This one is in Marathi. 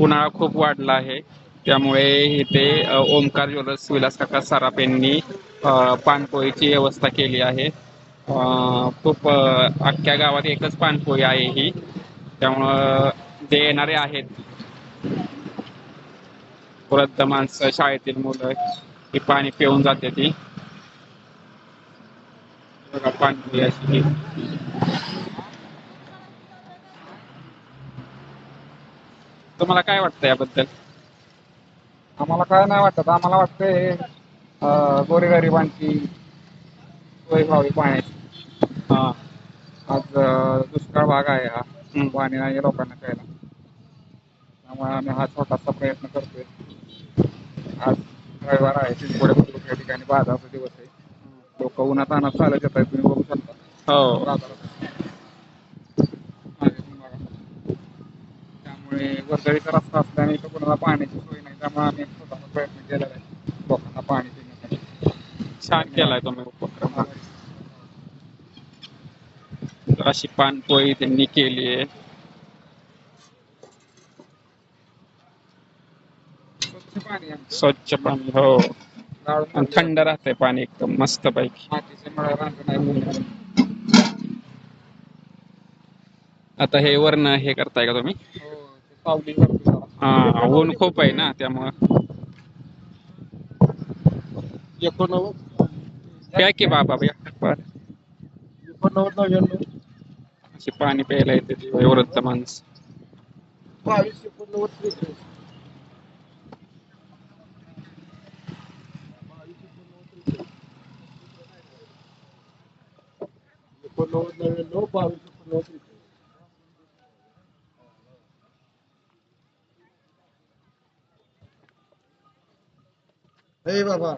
उन्हाळा खूप वाढला आहे. त्यामुळे इथे ओमकार ज्वेलर्स विलास काका सराफ यांनी पानपोळीची व्यवस्था केली आहे. खूप अख्ख्या गावात एकच पानपोळी आहे ही. त्यामुळं जे येणारे आहेत वृद्ध माणसं शाळेतील मुलं ही पाणी पिऊन जाते ती. बघा अशी. तुम्हाला काय वाटतं याबद्दल? आम्हाला काय नाही वाटत. आम्हाला वाटतंय अं, गोरगरिबांची सोय व्हावी पाण्याची. हा. आज अं, दुष्काळ भाग आहे हा. हम्म. पाणी नाही लोकांना प्यायला. त्यामुळे आम्ही हा छोटासा प्रयत्न करतोय. आज रविवार आहे. चिंचवडे बुद्रुक या ठिकाणी बाजाराचा दिवस आहे. लोक उन्हात आणत चालत येत आहेत तुम्ही बघू शकता. हो. बाजारात मागे पण बघा. त्यामुळे वर्दळीचा रस्ता असल्याने इथं कोणाला पाण्याची सोय नाही त्यामुळे आम्ही छोटासा प्रयत्न केलेला आहे. लोकांना पाणी पिण्यासाठी. छान केलाय तुम्ही उपक्रम तर अशी पानपोळी त्यांनी केली आहे. स्वच्छ पाणी हो. आणि थंड राहते पाणी एकदम मस्त पैकी. आता हे वरण हे करताय का तुम्ही? हो. ते सावली. हा ऊन खूप आहे ना त्यामुळं एकोणनव्वद प्या की बाबा प्या. बरं. एकोणनव्वद नव्याण्णव अशी पाणी प्यायला येते ती वृद्ध माणसं बावीस एकोणनव्वद त्रेचाळीस एकोणनव्वद नव्याण्णव बावीस एकोणनव्वद त्रेचाळीस हे बाबा